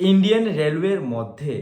Indian রেলওয়ের মধ্যে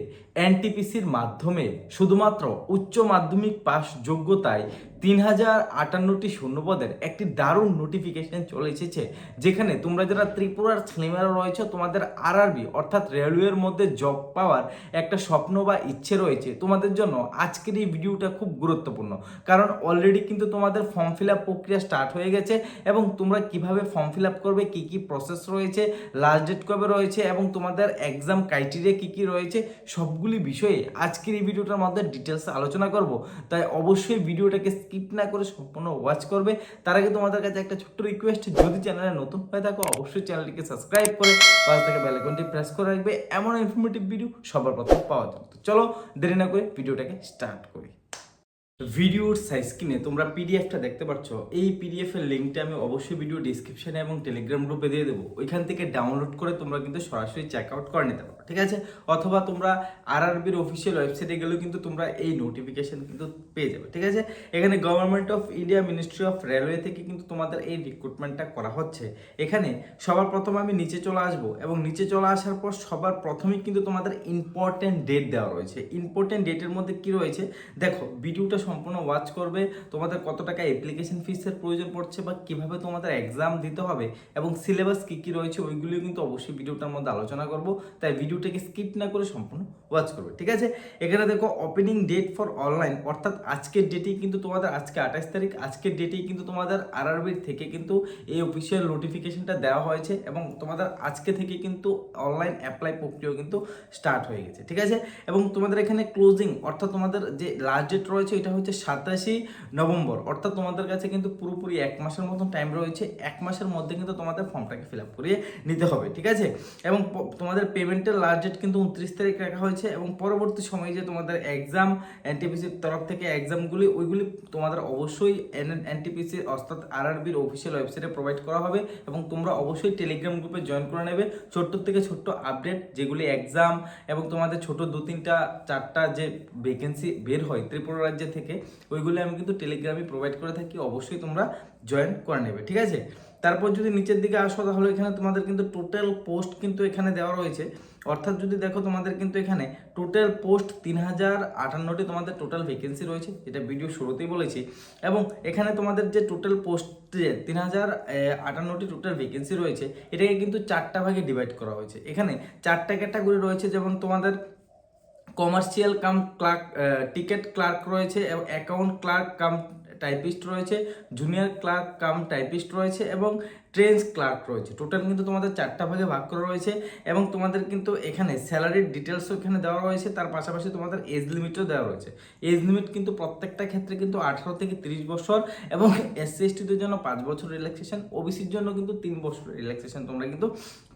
এনটিপিসির মাধ্যমে শুধুমাত্র উচ্চ মাধ্যমিক পাস যোগ্যতায় তিন হাজার আটান্নটি শূন্যপদের একটি দারুণ নোটিফিকেশন চলে এসেছে, যেখানে তোমরা যারা ত্রিপুরার ছেলেমেয়েরা রয়েছে, তোমাদের আরআরবি অর্থাৎ রেলওয়ের মধ্যে জব পাওয়ার একটা স্বপ্ন বা ইচ্ছে রয়েছে, তোমাদের জন্য আজকের এই ভিডিওটা খুব গুরুত্বপূর্ণ। কারণ অলরেডি কিন্তু তোমাদের ফর্ম ফিল আপ প্রক্রিয়া স্টার্ট হয়ে গেছে এবং তোমরা কীভাবে ফর্ম ফিল আপ করবে, কী কী প্রসেস রয়েছে লাস্ট ডেট কবে রয়েছে এবং তোমাদের এক্সাম ক্রাইটেরিয়া কী কী রয়েছে, সবগুলি বিষয়ে আজকের এই ভিডিওটার মধ্যে ডিটেলসে আলোচনা করব। তাই অবশ্যই ভিডিওটাকে স্কিপ না করে সম্পূর্ণ ওয়াচ করবে। তার আগে তোমাদের কাছে একটা ছোট্ট রিকোয়েস্ট যদি চ্যানেলে নতুন হয়ে থাকো, অবশ্যই চ্যানেলটিকে সাবস্ক্রাইব করে পাশ থেকে বেল আইকনটি প্রেস করে রাখবে। এমন ইনফরমেটিভ ভিডিও সবার প্রথম পাওয়া তো চলো দেরি না করে ভিডিওটাকে স্টার্ট করি। ভিডিওর সাইজ স্ক্রিনে তোমরা পিডিএফটা দেখতে পাচ্ছ এই পিডিএফ এর লিঙ্কটা আমি অবশ্যই ভিডিও ডিসক্রিপশনে এবং টেলিগ্রাম গ্রুপে দিয়ে দেবো। ওইখান থেকে ডাউনলোড করে তোমরা কিন্তু সরাসরি চেক আউট করে নিতে পারো, ঠিক আছে? অথবা তোমরা আরআরবির অফিসিয়াল ওয়েবসাইটে গেলেও কিন্তু তোমরা এই নোটিফিকেশন কিন্তু পেয়ে যাবে, ঠিক আছে? এখানে government of India ministry of railway থেকে কিন্তু তোমাদের এই রিক্রুটমেন্টটা করা হচ্ছে। এখানে সবার প্রথম আমি নিচে চলে আসব এবং নিচে চলে আসার পর সবার প্রথমেই কিন্তু তোমাদের ইম্পর্টেন্ট ডেট দেওয়া রয়েছে। ইম্পর্টেন্ট ডেটের মধ্যে কি রয়েছে? দেখো ভিডিওটা সম্পূর্ণ ওয়াচ করবে, তোমাদের কত টাকা অ্যাপ্লিকেশন ফিসের প্রয়োজন পড়ছে বা কীভাবে তোমাদের এক্সাম দিতে হবে এবং সিলেবাস কী কী রয়েছে ওইগুলো কিন্তু অবশ্যই ভিডিওটার মধ্যে আলোচনা করব। তাই ভিডিওটাকে স্কিপ না করে সম্পূর্ণ ওয়াচ করবে, ঠিক আছে? এখানে দেখো ওপেনিং ডেট ফর অনলাইন অর্থাৎ আজকের ডেটেই কিন্তু তোমাদের আজকে আঠাশ তারিখ, আজকের ডেটেই কিন্তু তোমাদের আরআরবির থেকে কিন্তু এই অফিসিয়াল নোটিফিকেশনটা দেওয়া হয়েছে এবং তোমাদের আজকে থেকে কিন্তু অনলাইন অ্যাপ্লাই প্রক্রিয়া কিন্তু স্টার্ট হয়ে গেছে, ঠিক আছে? এবং তোমাদের এখানে ক্লোজিং অর্থাৎ তোমাদের যে লাস্ট ডেট রয়েছে, এটা হচ্ছে সাতাশি নভেম্বর। অর্থাৎ তোমাদের কাছে কিন্তু পুরোপুরি এক মাসের মতন টাইম রয়েছে। এক মাসের মধ্যে কিন্তু তোমাদের ফর্মটাকে ফিল আপ করিয়ে নিতে হবে, ঠিক আছে? এবং তোমাদের পেমেন্টের লাস্ট ডেট কিন্তু উনত্রিশ তারিখ রাখা হয়েছে এবং পরবর্তী সময়ে যে তোমাদের এক্সাম এনটিপিসির তরফ থেকে এক্সামগুলি ওইগুলি তোমাদের অবশ্যই এনটিপিসি অর্থাৎ আরআরবির অফিসিয়াল ওয়েবসাইটে প্রোভাইড করা হবে এবং তোমরা অবশ্যই টেলিগ্রাম গ্রুপে জয়েন করে নেবে। ছোট্ট থেকে ছোট্ট আপডেট যেগুলি এক্সাম এবং তোমাদের ছোট দু তিনটা চারটা যে ভ্যাকেন্সি বের হয় ত্রিপুরা রাজ্য থেকে ওইগুলো আমি কিন্তু টেলিগ্রামে প্রোভাইড করে থাকি, অবশ্যই তোমরা জয়েন করে নেবে, ঠিক আছে? তারপর যদি নিচের দিকে আসো, তাহলে এখানে তোমাদের কিন্তু টোটাল পোস্ট কিন্তু এখানে দেওয়া রয়েছে। অর্থাৎ যদি দেখো তোমাদের কিন্তু এখানে টোটাল পোস্ট তিন হাজার আটান্নটি তোমাদের টোটাল ভ্যাকেন্সি রয়েছে, যেটা ভিডিও শুরুতেই বলেছি। এবং এখানে তোমাদের যে টোটাল পোস্ট তিন হাজার আটান্নটি টোটাল ভ্যাকেন্সি রয়েছে, এটাকে কিন্তু চারটা ভাগে ডিভাইড করা হয়েছে। এখানে চারটা ক্যাটাগরি রয়েছে, যেমন তোমাদের commercial cum clerk ticket clerk রয়েছে, এবং অ্যাকাউন্ট ক্লার্ক কাম টাইপিস্ট রয়েছে জুনিয়র ক্লার্ক কাম টাইপিস্ট রয়েছে, এবং ট্রেন্স ক্লার্ক রয়েছে। টোটাল কিন্তু তোমাদের চারটা ভাগে ভাগ করা রয়েছে এবং তোমাদের কিন্তু এখানে স্যালারির ডিটেলসও এখানে দেওয়া রয়েছে, তার পাশাপাশি তোমাদের এজ লিমিটও দেওয়া রয়েছে। এজ লিমিট কিন্তু প্রত্যেকটা ক্ষেত্রে কিন্তু আঠারো থেকে তিরিশ বছর এবং এসসি এসটিদের জন্য পাঁচ বছর রিল্যাক্সেশন ওবিসির জন্য কিন্তু তিন বছর রিল্যাক্সেশন তোমরা কিন্তু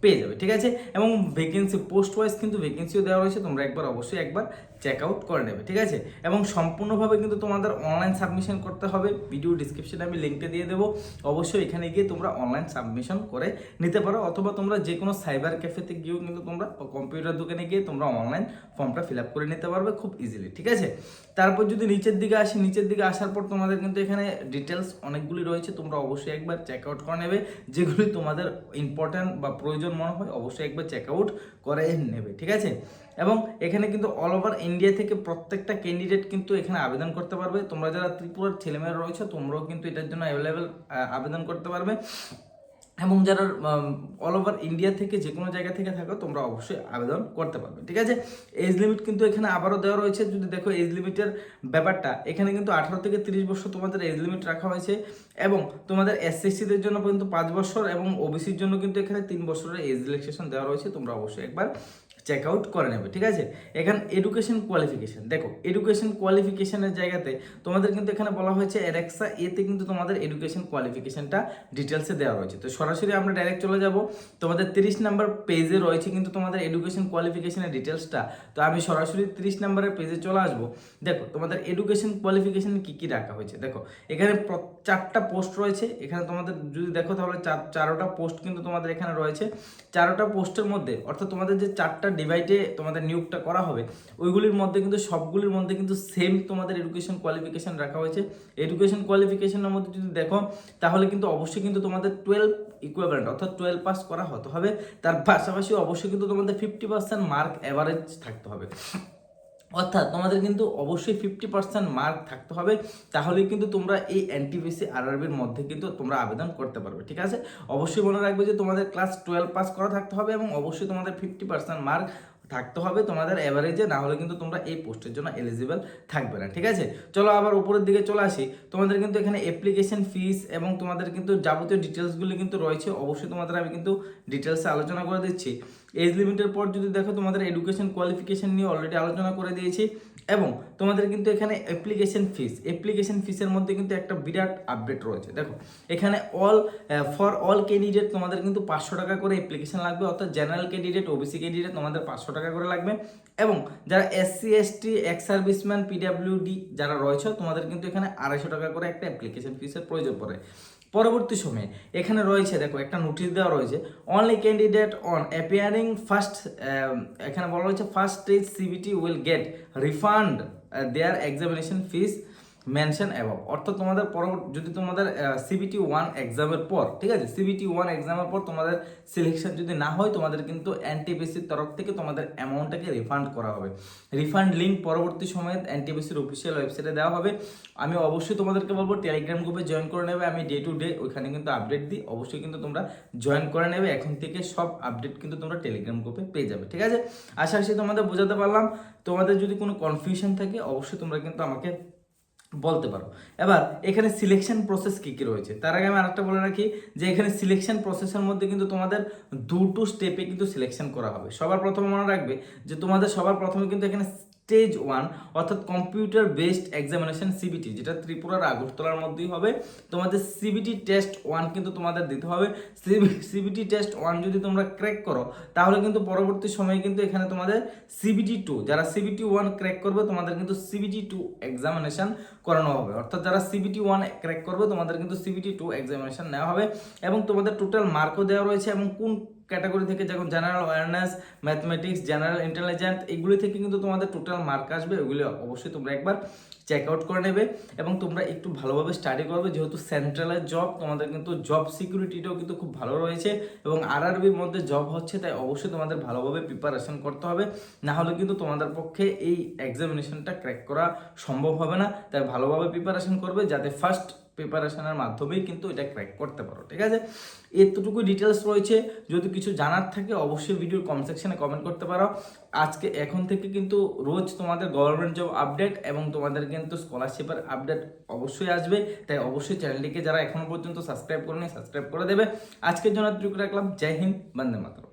পেয়ে যাবে, ঠিক আছে? এবং ভ্যাকেন্সি পোস্ট ওয়াইজ কিন্তু ভ্যাকেন্সিও দেওয়া রয়েছে, তোমরা একবার অবশ্যই একবার চেক আউট করে নেবে, ঠিক আছে? এবং সম্পূর্ণভাবে কিন্তু তোমাদের অনলাইন সাবমিশন করতে হবে ভিডিও ডিসক্রিপশনে আমি লিঙ্কটা দিয়ে দেবো। অবশ্যই এখানে গিয়ে তোমরা অনলাইন সাবমিশন করে নিতে পারো। অথবা তোমরা যে কোনো সাইবার ক্যাফেতে গিয়েও কিন্তু তোমরা কম্পিউটার দোকানে গিয়ে তোমরা অনলাইন ফর্মটা ফিল আপ করে নিতে পারবে খুব ইজিলি ঠিক আছে? তারপর যদি নিচের দিকে আসি, নিচের দিকে আসার পর তোমাদের কিন্তু এখানে ডিটেলস অনেকগুলি রয়েছে, তোমরা অবশ্যই একবার চেক আউট করে নেবে। যেগুলি তোমাদের ইম্পর্ট্যান্ট বা প্রয়োজন মনে হয়, অবশ্যই একবার চেক আউট করে নেবে, ঠিক আছে? এবং এখানে কিন্তু অল ওভার ইন্ডিয়া থেকে প্রত্যেকটা ক্যান্ডিডেট কিন্তু এখানে আবেদন করতে পারবে। তোমরা যারা ত্রিপুরার ছেলেমেয়েরা রয়েছে, তোমরাও কিন্তু এটার জন্য অ্যাভেলেবেল আবেদন করতে পারবে। এবং যারা অল ওভার ইন্ডিয়া থেকে যে কোনো জায়গা থেকে থাকো, তোমরা অবশ্যই আবেদন করতে পারবে, ঠিক আছে? এজ লিমিট কিন্তু এখানে আবারও দেওয়া রয়েছে, যদি দেখো এজ লিমিটের ব্যাপারটা, এখানে কিন্তু আঠারো থেকে তিরিশ বছর তোমাদের এজ লিমিট রাখা হয়েছে, এবং তোমাদের এসএসসিদের জন্য কিন্তু পাঁচ বছর, এবং ওবিসির জন্য কিন্তু এখানে তিন বছরের এজ রিলেক্সেশন দেওয়া রয়েছে, তোমরা অবশ্যই একবার চেক আউট করে নেবে, ঠিক আছে? এখানে এডুকেশন কোয়ালিফিকেশন দেখো এডুকেশন কোয়ালিফিকেশানের জায়গাতে তোমাদের কিন্তু এখানে বলা হয়েছে এরেক্সা এতে কিন্তু তোমাদের এডুকেশন কোয়ালিফিকেশনটা ডিটেলসে দেওয়া রয়েছে। তো সরাসরি আমরা ডাইরেক্ট চলে যাব, তোমাদের তিরিশ নাম্বার পেজে রয়েছে কিন্তু তোমাদের এডুকেশন কোয়ালিফিকেশানের ডিটেলসটা তো আমি সরাসরি তিরিশ নাম্বারের পেজে চলে আসব। দেখো, তোমাদের এডুকেশন কোয়ালিফিকেশন কি কি রাখা হয়েছে, দেখো, এখানে চারটা পোস্ট রয়েছে, এখানে তোমাদের যদি দেখো তাহলে চার, চারোটা পোস্ট কিন্তু তোমাদের এখানে রয়েছে। চারোটা পোস্টের মধ্যে, অর্থাৎ তোমাদের যে চারটা ডিভাইডে তোমাদের নিয়োগটা করা হবে, ওইগুলির মধ্যে কিন্তু সবগুলির মধ্যে কিন্তু সেম তোমাদের এডুকেশন কোয়ালিফিকেশান রাখা হয়েছে। এডুকেশন কোয়ালিফিকেশানের মধ্যে যদি দেখো, তাহলে কিন্তু অবশ্যই কিন্তু তোমাদের টুয়েলভ ইকুইভ্যালেন্ট অর্থাৎ টুয়েলভ পাস করা হতে হবে। তার পাশাপাশি অবশ্যই কিন্তু তোমাদের ফিফটি পার্সেন্ট মার্ক অ্যাভারেজ থাকতে হবে। অর্থাৎ তোমাদের কিন্তু অবশ্যই ফিফটি পার্সেন্ট মার্ক থাকতে হবে, তাহলেই কিন্তু তোমরা এই এনটিপিসি আরআরবির মধ্যে কিন্তু তোমরা আবেদন করতে পারবে, ঠিক আছে? অবশ্যই মনে রাখবে যে তোমাদের ক্লাস টুয়েলভ পাস করা থাকতে হবে এবং অবশ্যই তোমাদের ফিফটি পার্সেন্ট মার্ক থাকতে হবে তোমাদের অ্যাভারেজে না হলে কিন্তু তোমরা এই পোস্টের জন্য এলিজিবল থাকবে না, ঠিক আছে? চলো আবার উপরের দিকে চলে আসি, তোমাদের কিন্তু এখানে অ্যাপ্লিকেশন ফিস এবং তোমাদের কিন্তু যাবতীয় ডিটেলসগুলি কিন্তু রয়েছে, অবশ্যই তোমাদের আমি কিন্তু ডিটেলসে আলোচনা করে দিচ্ছি। এজ লিমিটের পর যদি দেখো তোমাদের এডুকেশন কোয়ালিফিকেশন নিয়ে অলরেডি আলোচনা করে দিয়েছি এবং তোমাদের কিন্তু এখানে অ্যাপ্লিকেশন ফিস অ্যাপ্লিকেশন ফিসের মধ্যে কিন্তু একটা বিরাট আপডেট রয়েছে। দেখো, এখানে অল ফর অল ক্যান্ডিডেট তোমাদের কিন্তু পাঁচশো টাকা করে অ্যাপ্লিকেশন লাগবে, অর্থাৎ জেনারেল ক্যান্ডিডেট ওবিসি ক্যান্ডিডেট তোমাদের পাঁচশো টাকা করে লাগবে এবং যারা SC ST ex serviceman PWD যারা রয়েছে তোমাদের কিন্তু এখানে আড়াইশো টাকা করে একটা অ্যাপ্লিকেশন ফিসের প্রয়োজন পড়ে। পরবর্তী সময়ে এখানে রয়েছে, দেখো, একটা নোটিশ দেওয়া রয়েছে only candidate on appearing first এখানে বলা রয়েছে first stage CBT will get refund there examination fees mention above অর্থাৎ তোমাদের পরবর্তী যদি তোমাদের সিবিটি ওয়ান এক্সামের পর, ঠিক আছে? সিবিটি ওয়ান এক্সামের পর তোমাদের সিলেকশন যদি না হয়, তোমাদের কিন্তু এনটিপিসির তরফ থেকে তোমাদের অ্যামাউন্টটাকে রিফান্ড করা হবে। রিফান্ড লিঙ্ক পরবর্তী সময়ে এনটিপিসির অফিসিয়াল ওয়েবসাইটে দেওয়া হবে। আমি অবশ্যই তোমাদেরকে বলব টেলিগ্রাম গ্রুপে জয়েন করে নেবে। আমি ডে টু ডে ওইখানে কিন্তু আপডেট দিই। অবশ্যই কিন্তু তোমরা জয়েন করে নেবে। এখন থেকে সব আপডেট কিন্তু তোমরা টেলিগ্রাম গ্রুপে পেয়ে যাবে, ঠিক আছে? আশা করি তোমাদের বোঝাতে পারলাম। তোমাদের যদি কোনো কনফিউশন থাকে, অবশ্যই তোমরা কিন্তু আমাকে বলতে পারো। এবার, এখানে সিলেকশন প্রসেস কী কী রয়েছে? তার আগে আমি আরেকটা বলে রাখি যে, এখানে সিলেকশন প্রসেসের মধ্যে কিন্তু তোমাদের দুটো স্টেপে কিন্তু সিলেকশন করা হবে। সবার প্রথমে মনে রাখবে যে, তোমাদের সবার প্রথমে কিন্তু এখানে স্টেজ ওয়ান অর্থাৎ কম্পিউটার বেসড এক্সামিনেশন সিবিটি যেটা ত্রিপুরার আগরতলার মধ্যেই হবে। তোমাদের সিবিটি টেস্ট ওয়ান কিন্তু তোমাদের দিতে হবে। সিবিটি টেস্ট ওয়ান যদি তোমরা ক্র্যাক করো, তাহলে কিন্তু পরবর্তী সময়ে কিন্তু এখানে তোমাদের সিবিটি টু যারা সিবিটি ওয়ান ক্র্যাক করবে, তোমাদের কিন্তু সিবিটি টু এক্সামিনেশন করানো হবে। অর্থাৎ যারা সিবিটি ওয়ান ক্র্যাক করবে, তোমাদের কিন্তু সিবিটি টু এক্সামিনেশন নেওয়া হবে। এবং তোমাদের টোটাল মার্কও দেওয়া রয়েছে, এবং কোন ক্যাটাগরি থেকে যেমন general awareness mathematics general intelligence এইগুলি থেকে কিন্তু তোমাদের টোটাল মার্ক আসবে, ওগুলি অবশ্যই তোমরা একবার চেক আউট করে নেবে এবং তোমরা একটু ভালোভাবে স্টাডি করবে। যেহেতু সেন্ট্রালের জব তোমাদের কিন্তু জব সিকিউরিটিটাও কিন্তু খুব ভালো রয়েছে এবং আরআরবির মধ্যে জব হচ্ছে, তাই অবশ্যই তোমাদের ভালোভাবে প্রিপারেশন করতে হবে। না হলে কিন্তু তোমাদের পক্ষে এই এক্সামিনেশনটা ক্র্যাক করা সম্ভব হবে না। তাই ভালোভাবে প্রিপারেশন করবে, যাতে ফার্স্ট প্রিপারেশনের মাধ্যমেই কিন্তু এটা ক্র্যাক করতে পারো, ঠিক আছে? এতটুকু ডিটেলস রয়েছে, যদি কিছু জানার থাকে অবশ্যই ভিডিওর কমেন্ট সেকশনে কমেন্ট করতে পারো। আজকে এখন থেকে কিন্তু রোজ তোমাদের গভর্নমেন্ট জব আপডেট এবং তোমাদের কিন্তু স্কলারশিপের আপডেট অবশ্যই আসবে। তাই অবশ্যই চ্যানেলটিকে যারা এখনও পর্যন্ত সাবস্ক্রাইব করেনি সাবস্ক্রাইব করে দেবে। আজকের জন্য এতটুকু রাখলাম। জয় হিন্দ, বন্দে মাতরম।